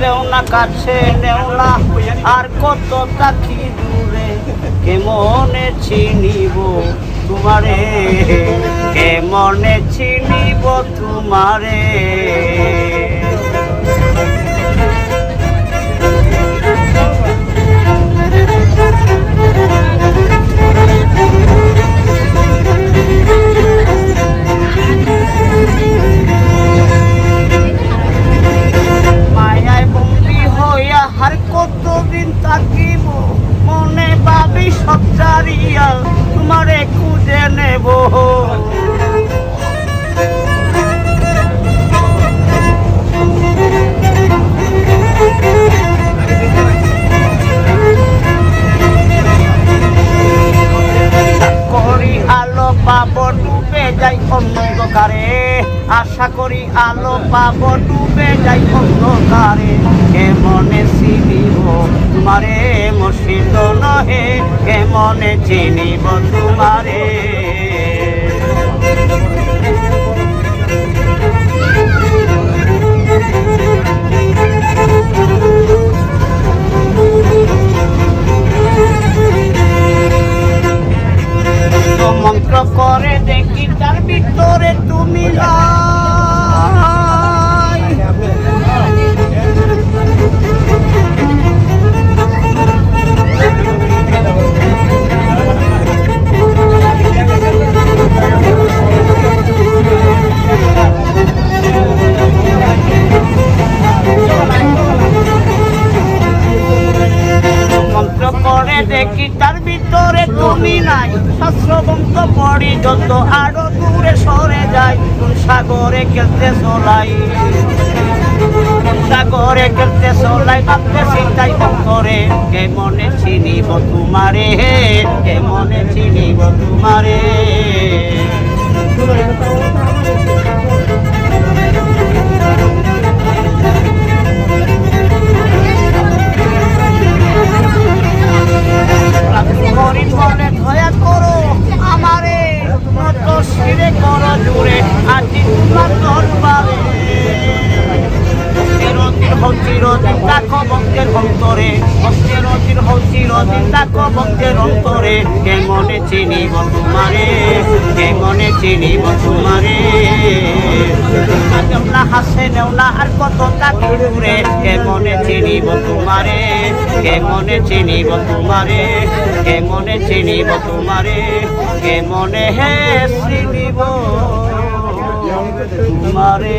দেও না, কাছে নেও না, আর কত তাকি দূরে কেমনে চিনিব তোমারে? কেমনে চিনিব তোমারে? তোমারে খুঁজে নেব। আলো পাবো ডুবে যাই অন্ধকারে। আশা করি আলো পাবো ডুবে যাই অন্ধকারে। কেমনে চিনিব তোমারে। তুমি নাই শাস্ত্রবন্ত পড়ি যত আরও দূরে সরে যায় কোন সাগরে খেলতে চলাই। সাগরে খেলতে চলাই, ভাবতে চিন্তাই করে। কেমনে চিনিব তোমারে? কেমনে চিনিব তোমারে? ভক্তের অন্তরে চিরদিন হো চিরদিন দেখো ভক্তের অন্তরে। কে মনে চিনিব তোমারে কে মনে চিনিব তোমারে না হাসে নেও না আর কত তাকে দূরে। কে মনে চিনিব তোমারে কে মনে চিনিব তোমারে কে মনে চিনিব তোমারে কে মনে হে চিনিব তোমারে